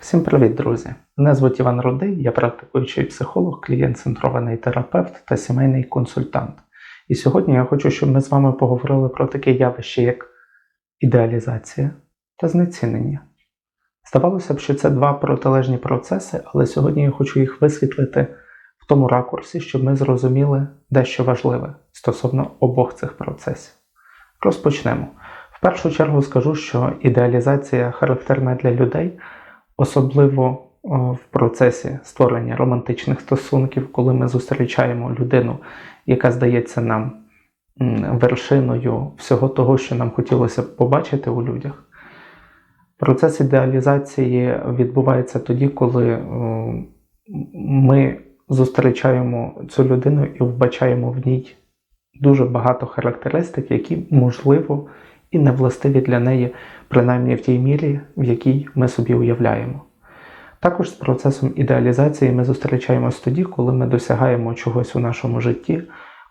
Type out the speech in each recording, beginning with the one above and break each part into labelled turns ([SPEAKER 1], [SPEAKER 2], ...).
[SPEAKER 1] Всім привіт, друзі! Мене звуть Іван Рудий, я практикуючий психолог, клієнт-центрований терапевт та сімейний консультант. І сьогодні я хочу, щоб ми з вами поговорили про таке явище, як ідеалізація та знецінення. Здавалося б, що це два протилежні процеси, але сьогодні я хочу їх висвітлити в тому ракурсі, щоб ми зрозуміли дещо важливе стосовно обох цих процесів. Розпочнемо. В першу чергу скажу, що ідеалізація характерна для людей, особливо в процесі створення романтичних стосунків, коли ми зустрічаємо людину, яка здається нам вершиною всього того, що нам хотілося б побачити у людях. Процес ідеалізації відбувається тоді, коли ми зустрічаємо цю людину і вбачаємо в ній дуже багато характеристик, які, можливо, і не властиві для неї, принаймні в тій мірі, в якій ми собі уявляємо. Також з процесом ідеалізації ми зустрічаємось тоді, коли ми досягаємо чогось у нашому житті,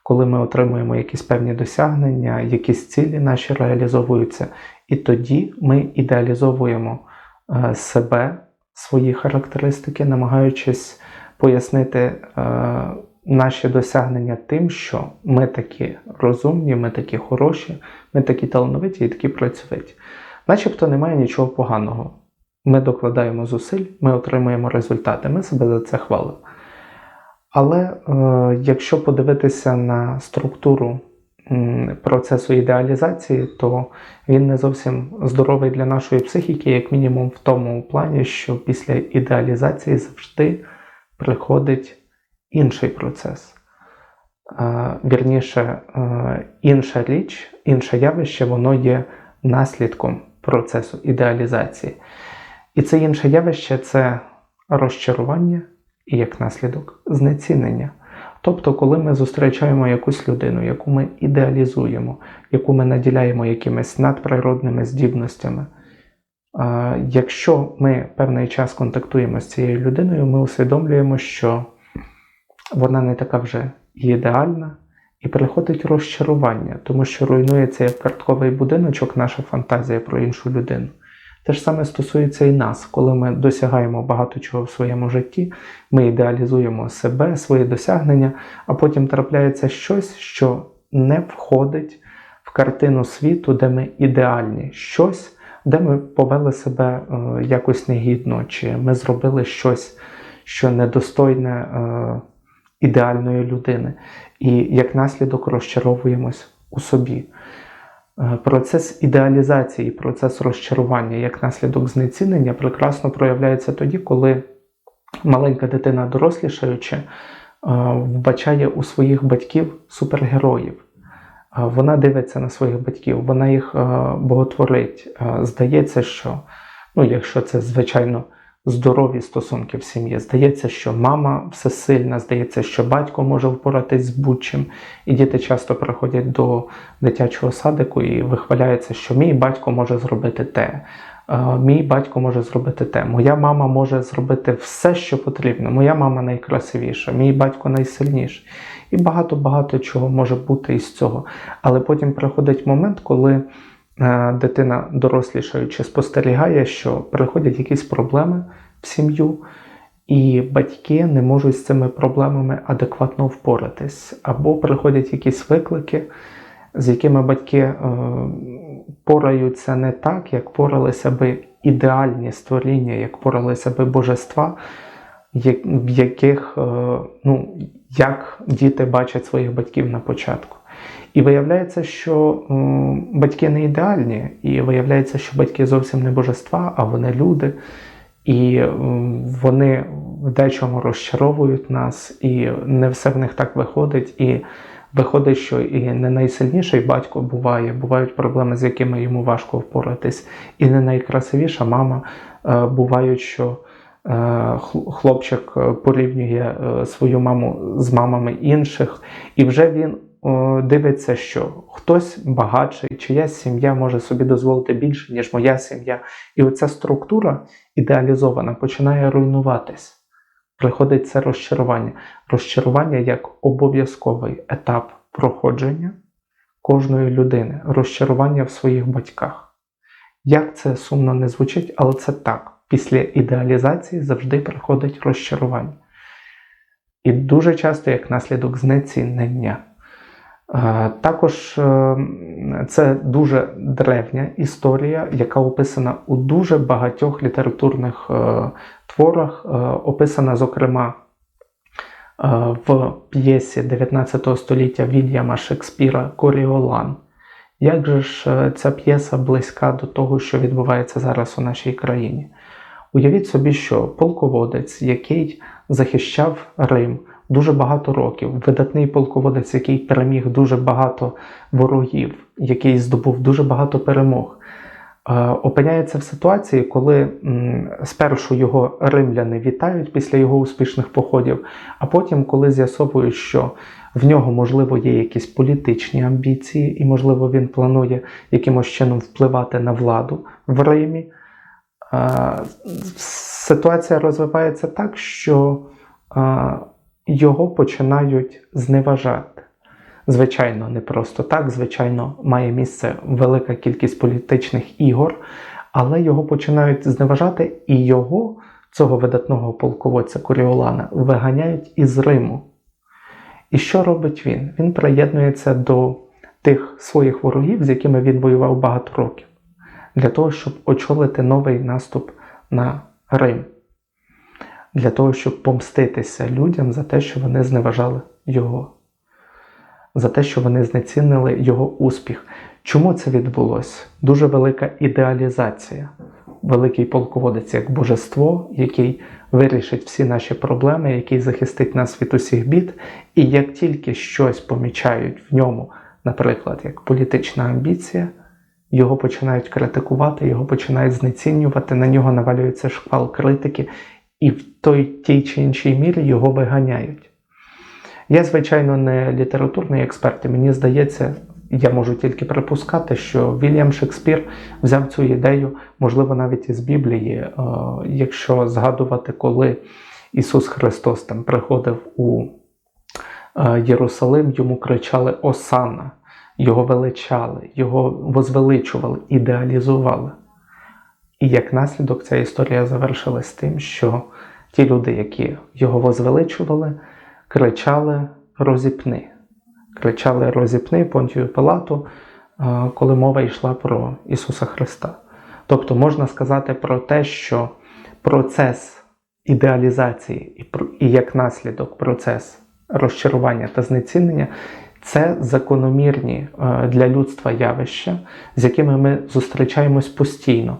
[SPEAKER 1] коли ми отримуємо якісь певні досягнення, якісь цілі наші реалізовуються, і тоді ми ідеалізовуємо е, себе, свої характеристики, намагаючись пояснити е, наші досягнення тим, що ми такі розумні, ми такі хороші, ми такі талановиті і такі працьовиті. Начебто немає нічого поганого. Ми докладаємо зусиль, ми отримуємо результати, ми себе за це хвалимо. Але е, якщо подивитися на структуру процесу ідеалізації, то він не зовсім здоровий для нашої психіки, як мінімум в тому плані, що після ідеалізації завжди приходить інший процес. Вірніше, е, інша річ, інше явище, воно є наслідком процесу ідеалізації. І це інше явище це розчарування і як наслідок знецінення. Тобто, коли ми зустрічаємо якусь людину, яку ми ідеалізуємо, яку ми наділяємо якимись надприродними здібностями, якщо ми певний час контактуємо з цією людиною, ми усвідомлюємо, що вона не така вже ідеальна, і приходить розчарування, тому що руйнується як картковий будиночок наша фантазія про іншу людину. Те ж саме стосується і нас, коли ми досягаємо багато чого в своєму житті, ми ідеалізуємо себе, свої досягнення, а потім трапляється щось, що не входить в картину світу, де ми ідеальні, щось, де ми повели себе е, якось негідно, чи ми зробили щось, що недостойне е, ідеальної людини. І як наслідок розчаровуємось у собі. Е, процес ідеалізації, процес розчарування як наслідок знецінення прекрасно проявляється тоді, коли маленька дитина, дорослішаючи, е, вбачає у своїх батьків супергероїв. Е, вона дивиться на своїх батьків, вона їх боготворить. Здається, що, ну, якщо це звичайно здорові стосунки в сім'ї. Здається, що мама всесильна, здається, що батько може впоратись з будь-чим. І діти часто приходять до дитячого садику і вихваляються, що мій батько може зробити те. Мій батько може зробити те. Моя мама може зробити все, що потрібно. Моя мама найкрасивіша, мій батько найсильніший. І багато-багато чого може бути із цього. Але потім приходить момент, коли Е, дитина, дорослішаючи, спостерігає, що приходять якісь проблеми в сім'ю, і батьки не можуть з цими проблемами адекватно впоратись, або приходять якісь виклики, з якими батьки е, пораються не так, як поралися би ідеальні створіння, як поралися би божества, в яких е, ну, як діти бачать своїх батьків на початку. І виявляється, що батьки не ідеальні, і виявляється, що батьки зовсім не божества, а вони люди. І вони в дечому розчаровують нас, і не все в них так виходить. І виходить, що і не найсильніший батько буває, бувають проблеми, з якими йому важко впоратись, і не найкрасивіша мама. Е, бувають, що е, хлопчик порівнює е, свою маму з мамами інших, і вже він дивиться, що хтось багатший, чиясь сім'я може собі дозволити більше, ніж моя сім'я. І оця структура ідеалізована починає руйнуватись. Приходить це розчарування. Розчарування як обов'язковий етап проходження кожної людини, розчарування в своїх батьках. Як це сумно не звучить, але це так. після ідеалізації завжди приходить розчарування. І дуже часто як наслідок знецінення. Е, також е, це дуже древня історія, яка описана у дуже багатьох літературних е, творах, описана, зокрема, в п'єсі 19 століття Вільяма Шекспіра Коріолан. Як же ж ця п'єса близька до того, що відбувається зараз у нашій країні? Уявіть собі, що полководець, який захищав Рим, дуже багато років. Видатний полководець, який переміг дуже багато ворогів, який здобув дуже багато перемог. Е, опиняється в ситуації, коли спершу його римляни вітають після його успішних походів, а потім, коли з'ясовують, що в нього, можливо, є якісь політичні амбіції, і, можливо, він планує якимось чином впливати на владу в Римі, е, ситуація розвивається так, що е, його починають зневажати. Звичайно, не просто так, звичайно, має місце велика кількість політичних ігор, але його починають зневажати, і його, цього видатного полководця Коріолана, виганяють із Риму. І що робить він? Він приєднується до тих своїх ворогів, з якими він воював багато років, для того, щоб очолити новий наступ на Рим для того, щоб помститися людям за те, що вони зневажали його, за те, що вони знецінили його успіх. Чому це відбулося? Дуже велика ідеалізація. Великий полководець як божество, який вирішить всі наші проблеми, який захистить нас від усіх бід. І як тільки щось помічають в ньому, наприклад, як політична амбіція, його починають критикувати, його починають знецінювати, на нього навалюється шквал критики, і в той тій чи іншій мірі його виганяють. Я, звичайно, не літературний експерт, і мені здається, я можу тільки припускати, що Вільям Шекспір взяв цю ідею, можливо, навіть із Біблії, е, якщо згадувати, коли Ісус Христос там приходив у е, Єрусалим, йому кричали Осана, його величали, його возвеличували, ідеалізували. І як наслідок ця історія завершилась тим, що ті люди, які його возвеличували, кричали розіпни. Кричали розіпни Понтію Пилату, коли мова йшла про Ісуса Христа. Тобто можна сказати про те, що процес ідеалізації і як наслідок процес розчарування та знецінення це закономірні для людства явища, з якими ми зустрічаємось постійно.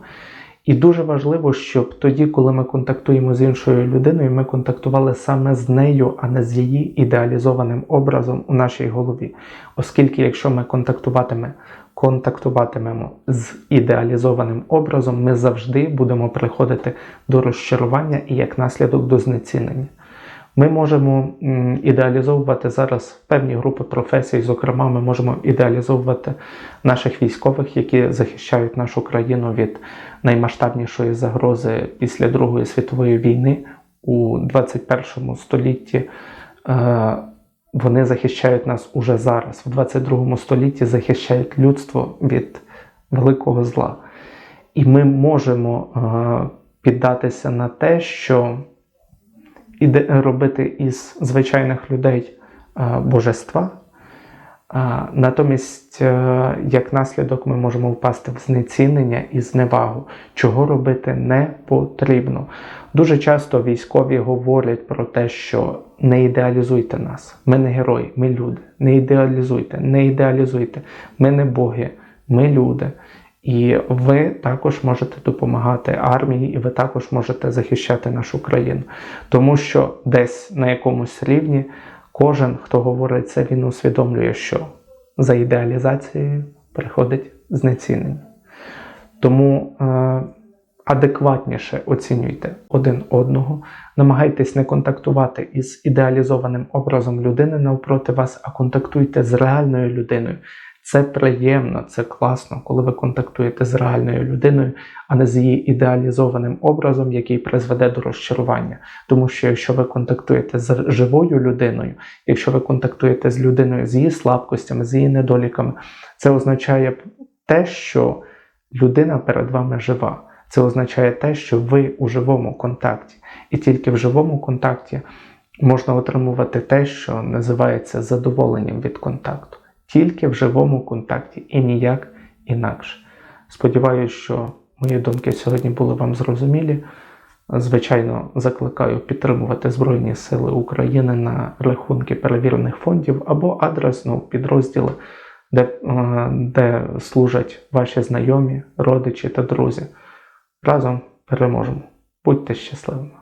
[SPEAKER 1] І дуже важливо, щоб тоді, коли ми контактуємо з іншою людиною, ми контактували саме з нею, а не з її ідеалізованим образом у нашій голові. Оскільки, якщо ми контактуватиме, контактуватимемо з ідеалізованим образом, ми завжди будемо приходити до розчарування і як наслідок до знецінення. Ми можемо ідеалізовувати зараз певні групи професій, зокрема, ми можемо ідеалізовувати наших військових, які захищають нашу країну від наймасштабнішої загрози після Другої світової війни у 21 столітті. Е, вони захищають нас уже зараз, в 22 столітті захищають людство від великого зла. І ми можемо е, піддатися на те, що робити із звичайних людей е, божества. Натомість, е, як наслідок, ми можемо впасти в знецінення і зневагу, чого робити не потрібно. Дуже часто військові говорять про те, що не ідеалізуйте нас, ми не герої, ми люди. Не ідеалізуйте, не ідеалізуйте, ми не боги, ми люди. І ви також можете допомагати армії, і ви також можете захищати нашу країну. Тому що десь на якомусь рівні кожен, хто говорить це, він усвідомлює, що за ідеалізацією приходить знецінення. Тому е, адекватніше оцінюйте один одного, намагайтесь не контактувати із ідеалізованим образом людини навпроти вас, а контактуйте з реальною людиною. Це приємно, це класно, коли ви контактуєте з реальною людиною, а не з її ідеалізованим образом, який призведе до розчарування. Тому що якщо ви контактуєте з живою людиною, якщо ви контактуєте з людиною з її слабкостями, з її недоліками, це означає те, що людина перед вами жива. Це означає те, що ви у живому контакті, і тільки в живому контакті можна отримувати те, що називається задоволенням від контакту. Тільки в живому контакті і ніяк інакше. Сподіваюся, що мої думки сьогодні були вам зрозумілі. Звичайно, закликаю підтримувати Збройні Сили України на рахунки перевірених фондів або адресно підрозділи, де, е, де служать ваші знайомі, родичі та друзі. Разом переможемо. Будьте щасливими!